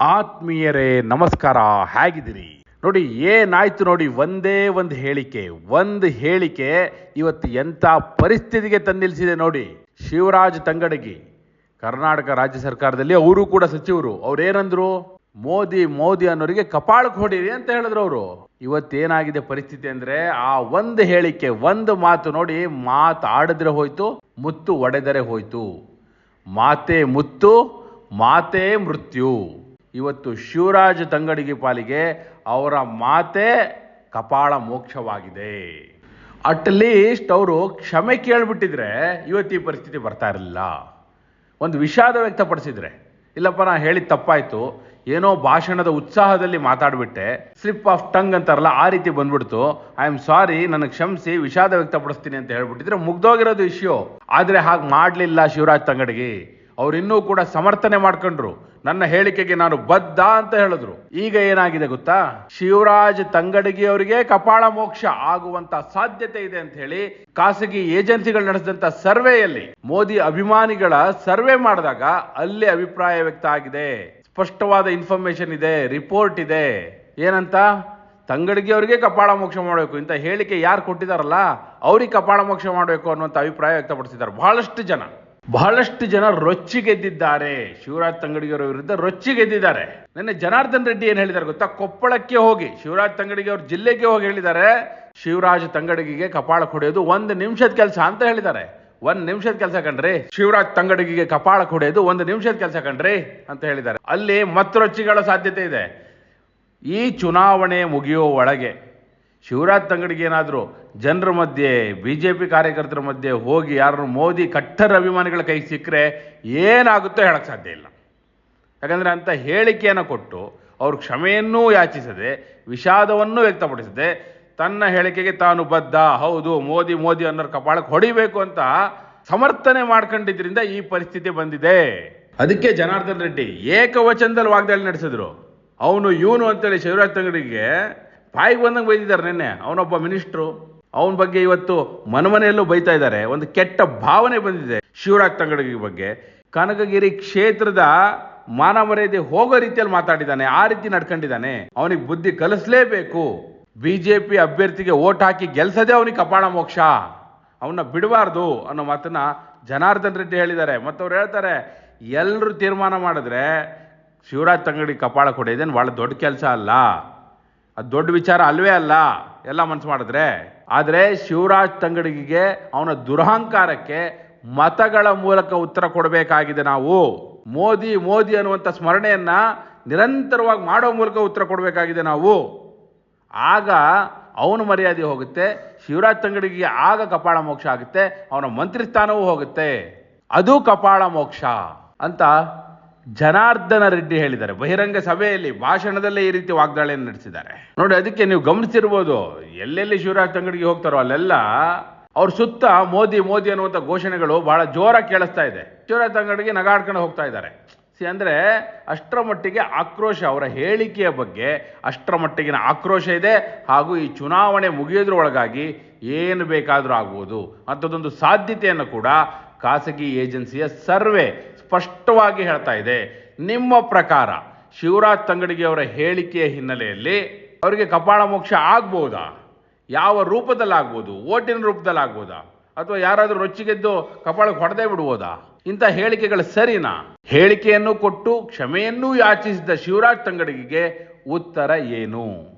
ಆತ್ಮೀಯರೇ, ನಮಸ್ಕಾರ, ಹೇಗಿದ್ದೀರಿ? ನೋಡಿ, ಏನಾಯ್ತು ನೋಡಿ, ಒಂದೇ ಒಂದು ಹೇಳಿಕೆ ಒಂದು ಹೇಳಿಕೆ ಇವತ್ತು ಎಂಥ ಪರಿಸ್ಥಿತಿಗೆ ತಂದಿಳಿಸಿದೆ ನೋಡಿ. ಶಿವರಾಜ್ ತಂಗಡಗಿ, ಕರ್ನಾಟಕ ರಾಜ್ಯ ಸರ್ಕಾರದಲ್ಲಿ ಅವರು ಕೂಡ ಸಚಿವರು. ಅವ್ರೇನಂದ್ರು? ಮೋದಿ ಮೋದಿ ಅನ್ನೋರಿಗೆ ಕಪಾಳಕ್ಕೆ ಹೊಡೀರಿ ಅಂತ ಹೇಳಿದ್ರು ಅವರು. ಇವತ್ತೇನಾಗಿದೆ ಪರಿಸ್ಥಿತಿ ಅಂದ್ರೆ, ಆ ಒಂದು ಹೇಳಿಕೆ, ಒಂದು ಮಾತು ನೋಡಿ, ಮಾತು ಆಡಿದ್ರೆ ಹೋಯ್ತು, ಮುತ್ತು ಒಡೆದರೆ ಹೋಯ್ತು. ಮಾತೇ ಮುತ್ತು, ಮಾತೇ ಮೃತ್ಯು. ಇವತ್ತು ಶಿವರಾಜ್ ತಂಗಡಿಗೆ ಪಾಲಿಗೆ ಅವರ ಮಾತೆ ಕಪಾಳ ಮೋಕ್ಷವಾಗಿದೆ. ಅಟ್ ಲೀಸ್ಟ್ ಅವರು ಕ್ಷಮೆ ಕೇಳಿಬಿಟ್ಟಿದ್ರೆ ಇವತ್ತು ಈ ಪರಿಸ್ಥಿತಿ ಬರ್ತಾ ಇರಲಿಲ್ಲ. ಒಂದು ವಿಷಾದ ವ್ಯಕ್ತಪಡಿಸಿದ್ರೆ, ಇಲ್ಲಪ್ಪ ನಾ ಹೇಳಿದ ತಪ್ಪಾಯ್ತು, ಏನೋ ಭಾಷಣದ ಉತ್ಸಾಹದಲ್ಲಿ ಮಾತಾಡಿಬಿಟ್ಟೆ ಸ್ಲಿಪ್ ಆಫ್ ಟಂಗ್ ಅಂತಾರಲ್ಲ, ಆ ರೀತಿ ಬಂದ್ಬಿಡ್ತು. ಐ ಆಮ್ ಸಾರಿ ನನಗೆ ಕ್ಷಮಿಸಿ, ವಿಷಾದ ವ್ಯಕ್ತಪಡಿಸ್ತೀನಿ ಅಂತ ಹೇಳ್ಬಿಟ್ಟಿದ್ರೆ ಮುಗ್ದೋಗಿರೋದು ಇಶ್ಯೂ. ಆದ್ರೆ ಹಾಗೆ ಮಾಡಲಿಲ್ಲ ಶಿವರಾಜ್ ತಂಗಡಿಗೆ. ಅವ್ರು ಇನ್ನೂ ಕೂಡ ಸಮರ್ಥನೆ ಮಾಡ್ಕೊಂಡ್ರು. ನನ್ನ ಹೇಳಿಕೆಗೆ ನಾನು ಬದ್ಧ ಅಂತ ಹೇಳಿದ್ರು. ಈಗ ಏನಾಗಿದೆ ಗೊತ್ತಾ? ಶಿವರಾಜ್ ತಂಗಡಗಿ ಅವರಿಗೆ ಕಪಾಳ ಮೋಕ್ಷ ಆಗುವಂತ ಸಾಧ್ಯತೆ ಇದೆ ಅಂತ ಹೇಳಿ ಖಾಸಗಿ ಏಜೆನ್ಸಿಗಳು ನಡೆಸಿದಂತ ಸರ್ವೆಯಲ್ಲಿ ಮೋದಿ ಅಭಿಮಾನಿಗಳ ಸರ್ವೆ ಮಾಡಿದಾಗ ಅಲ್ಲಿ ಅಭಿಪ್ರಾಯ ವ್ಯಕ್ತ ಆಗಿದೆ. ಸ್ಪಷ್ಟವಾದ ಇನ್ಫಾರ್ಮೇಶನ್ ಇದೆ ರಿಪೋರ್ಟ್ ಇದೆ. ಏನಂತ? ತಂಗಡಿಗೆ ಅವರಿಗೆ ಕಪಾಳ ಮೋಕ್ಷ ಮಾಡಬೇಕು ಇಂಥ ಹೇಳಿಕೆ ಯಾರು ಕೊಟ್ಟಿದಾರಲ್ಲ ಅವ್ರಿಗೆ ಕಪಾಳ ಮೋಕ್ಷ ಮಾಡಬೇಕು ಅನ್ನುವಂಥ ಅಭಿಪ್ರಾಯ ವ್ಯಕ್ತಪಡಿಸಿದ್ದಾರೆ ಬಹಳಷ್ಟು ಜನ. ಬಹಳಷ್ಟು ಜನ ರೊಚ್ಚಿಗೆದ್ದಿದ್ದಾರೆ ಶಿವರಾಜ್ ತಂಗಡಿಗೆಯವರ ವಿರುದ್ಧ ರೊಚ್ಚಿಗೆದ್ದಿದ್ದಾರೆ ನಿನ್ನೆ ಜನಾರ್ದನ್ ರೆಡ್ಡಿ ಏನು ಹೇಳಿದ್ದಾರೆ ಗೊತ್ತಾ? ಕೊಪ್ಪಳಕ್ಕೆ ಹೋಗಿ. ಶಿವರಾಜ್ ತಂಗಡಿಗೆ ಅವ್ರ ಜಿಲ್ಲೆಗೆ ಹೋಗಿ ಹೇಳಿದ್ದಾರೆ ಶಿವರಾಜ್ ತಂಗಡಿಗೆ ಕಪಾಳ ಕೊಡೆಯೋದು ಒಂದು ನಿಮಿಷದ ಕೆಲಸ ಅಂತ ಹೇಳಿದ್ದಾರೆ ಒಂದ್ ನಿಮಿಷದ ಕೆಲಸ ಕಂಡ್ರಿ ಶಿವರಾಜ್ ತಂಗಡಿಗೆ ಕಪಾಳ ಹೊಡೆಯೋದು ಒಂದು ನಿಮಿಷದ ಕೆಲಸ ಕಂಡ್ರಿ ಅಂತ ಹೇಳಿದ್ದಾರೆ ಅಲ್ಲಿ ಮತ್ತೊಚ್ಚಿಗಳ ಸಾಧ್ಯತೆ ಇದೆ. ಈ ಚುನಾವಣೆ ಮುಗಿಯೋ ಒಳಗೆ ಶಿವರಾಜ್ ತಂಗಡಿಗೆ ಏನಾದರೂ ಜನರ ಮಧ್ಯೆ ಬಿ ಜೆ ಪಿ ಕಾರ್ಯಕರ್ತರ ಮಧ್ಯೆ ಹೋಗಿ ಯಾರು ಮೋದಿ ಕಟ್ಟರ್ ಅಭಿಮಾನಿಗಳ ಕೈ ಸಿಕ್ಕರೆ ಏನಾಗುತ್ತೋ ಹೇಳಕ್ಕೆ ಸಾಧ್ಯ ಇಲ್ಲ. ಯಾಕಂದರೆ ಅಂತ ಹೇಳಿಕೆಯನ್ನು ಕೊಟ್ಟು ಅವರು ಕ್ಷಮೆಯನ್ನೂ ಯಾಚಿಸದೆ, ವಿಷಾದವನ್ನು ವ್ಯಕ್ತಪಡಿಸದೆ ತನ್ನ ಹೇಳಿಕೆಗೆ ತಾನು ಬದ್ಧ, ಹೌದು, ಮೋದಿ ಮೋದಿ ಅನ್ನೋರು ಕಪಾಳಕ್ಕೆ ಹೊಡಿಬೇಕು ಅಂತ ಸಮರ್ಥನೆ ಮಾಡ್ಕೊಂಡಿದ್ರಿಂದ ಈ ಪರಿಸ್ಥಿತಿ ಬಂದಿದೆ. ಅದಕ್ಕೆ ಜನಾರ್ದನ್ ರೆಡ್ಡಿ ಏಕವಚನದಲ್ಲಿ ವಾಗ್ದಾಳಿ ನಡೆಸಿದ್ರು. ಅವನು ಇವನು ಅಂತೇಳಿ ಶಿವರಾಜ್ ತಂಗಡಿಗೆ ಬಾಯಿಗೆ ಬಂದಂಗೆ ಬೈದಿದ್ದಾರೆ ನಿನ್ನೆ. ಅವನೊಬ್ಬ ಮಿನಿಸ್ಟ್ರು. ಅವನ ಬಗ್ಗೆ ಇವತ್ತು ಮನಮನೆಯಲ್ಲೂ ಬೈತಾ ಇದ್ದಾರೆ. ಒಂದು ಕೆಟ್ಟ ಭಾವನೆ ಬಂದಿದೆ ಶಿವರಾಜ್ ತಂಗಡಗಿ ಬಗ್ಗೆ. ಕನಕಗಿರಿ ಕ್ಷೇತ್ರದ ಮಾನ ಮರ್ಯಾದೆ ಹೋಗೋ ರೀತಿಯಲ್ಲಿ ಮಾತಾಡಿದ್ದಾನೆ. ಆ ರೀತಿ ನಡ್ಕೊಂಡಿದ್ದಾನೆ. ಅವನಿಗೆ ಬುದ್ಧಿ ಕಲಿಸ್ಲೇಬೇಕು. ಬಿಜೆಪಿ ಅಭ್ಯರ್ಥಿಗೆ ಓಟ್ ಹಾಕಿ ಗೆಲ್ಸದೆ ಅವನಿಗೆ ಕಪಾಳ ಮೋಕ್ಷ. ಅವನ್ನ ಬಿಡಬಾರ್ದು ಅನ್ನೋ ಮಾತನ್ನ ಜನಾರ್ದನ್ ರೆಡ್ಡಿ ಹೇಳಿದ್ದಾರೆ. ಮತ್ತು ಅವ್ರು ಹೇಳ್ತಾರೆ, ಎಲ್ಲರೂ ತೀರ್ಮಾನ ಮಾಡಿದ್ರೆ ಶಿವರಾಜ್ ತಂಗಡಿ ಕಪಾಳ ಕೊಡೋದೇನು ಭಾಳ ದೊಡ್ಡ ಕೆಲಸ ಅಲ್ಲ. ಅದು ದೊಡ್ಡ ವಿಚಾರ ಅಲ್ವೇ ಅಲ್ಲ? ಎಲ್ಲ ಮನಸ್ಸು ಮಾಡಿದ್ರೆ? ಆದರೆ ಶಿವರಾಜ್ ತಂಗಡಿಗೆ ಅವನ ದುರಹಂಕಾರಕ್ಕೆ ಮತಗಳ ಮೂಲಕ ಉತ್ತರ ಕೊಡಬೇಕಾಗಿದೆ ನಾವು. ಮೋದಿ ಮೋದಿ ಅನ್ನುವಂಥ ಸ್ಮರಣೆಯನ್ನು ನಿರಂತರವಾಗಿ ಮಾಡೋ ಮೂಲಕ ಉತ್ತರ ಕೊಡಬೇಕಾಗಿದೆ ನಾವು. ಆಗ ಅವನು ಮರ್ಯಾದೆ ಹೋಗುತ್ತೆ, ಶಿವರಾಜ್ ತಂಗಡಿಗೆ ಆಗ ಕಪಾಳ ಮೋಕ್ಷ ಆಗುತ್ತೆ, ಅವನ ಮಂತ್ರಿ ಸ್ಥಾನವೂ ಹೋಗುತ್ತೆ. ಅದು ಕಪಾಳ ಮೋಕ್ಷ ಅಂತ ಜನಾರ್ದನ ರೆಡ್ಡಿ ಹೇಳಿದ್ದಾರೆ. ಬಹಿರಂಗ ಸಭೆಯಲ್ಲಿ ಭಾಷಣದಲ್ಲೇ ಈ ರೀತಿ ವಾಗ್ದಾಳಿಯನ್ನು ನಡೆಸಿದ್ದಾರೆ. ನೋಡಿ, ಅದಕ್ಕೆ ನೀವು ಗಮನಿಸಿರ್ಬೋದು, ಎಲ್ಲೆಲ್ಲಿ ಶಿವರಾಜ್ ತಂಗಡಿಗೆ ಹೋಗ್ತಾರೋ ಅಲ್ಲೆಲ್ಲ ಅವ್ರ ಸುತ್ತ ಮೋದಿ ಮೋದಿ ಅನ್ನುವಂಥ ಘೋಷಣೆಗಳು ಬಹಳ ಜೋರಾಗಿ ಕೇಳಿಸ್ತಾ ಇದೆ. ಶಿವರಾಜ್ ತಂಗಡಿಗೆ ನಗಾಡ್ಕೊಂಡು ಹೋಗ್ತಾ ಇದ್ದಾರೆ. ಸಿ, ಅಂದ್ರೆ ಅಷ್ಟರ ಮಟ್ಟಿಗೆ ಆಕ್ರೋಶ, ಅವರ ಹೇಳಿಕೆಯ ಬಗ್ಗೆ ಅಷ್ಟರ ಮಟ್ಟಿಗಿನ ಆಕ್ರೋಶ ಇದೆ. ಹಾಗೂ ಈ ಚುನಾವಣೆ ಮುಗಿಯೋದ್ರೊಳಗಾಗಿ ಏನು ಬೇಕಾದರೂ ಆಗ್ಬೋದು. ಅಂಥದ್ದೊಂದು ಸಾಧ್ಯತೆಯನ್ನು ಕೂಡ ಖಾಸಗಿ ಏಜೆನ್ಸಿಯ ಸರ್ವೆ ಸ್ಪಷ್ಟವಾಗಿ ಹೇಳ್ತಾ ಇದೆ. ನಿಮ್ಮ ಪ್ರಕಾರ ಶಿವರಾಜ್ ತಂಗಡಿಗೆ ಅವರ ಹೇಳಿಕೆಯ ಹಿನ್ನೆಲೆಯಲ್ಲಿ ಅವರಿಗೆ ಕಪಾಳ ಮೋಕ್ಷ ಆಗ್ಬೋದಾ? ಯಾವ ರೂಪದಲ್ಲಿ ಆಗ್ಬೋದು ಓಟಿನ ರೂಪದಲ್ಲಿ ಆಗ್ಬೋದಾ ಅಥವಾ ಯಾರಾದರೂ ರೊಚ್ಚಿಗೆದ್ದು ಕಪಾಳಕ್ಕೆ ಹೊಡೆದೇ ಬಿಡ್ಬೋದಾ? ಇಂಥ ಹೇಳಿಕೆಗಳು ಸರಿನಾ? ಹೇಳಿಕೆಯನ್ನು ಕೊಟ್ಟು ಕ್ಷಮೆಯನ್ನೂ ಯಾಚಿಸಿದ ಶಿವರಾಜ್ ತಂಗಡಿಗೆ ಉತ್ತರ ಏನು?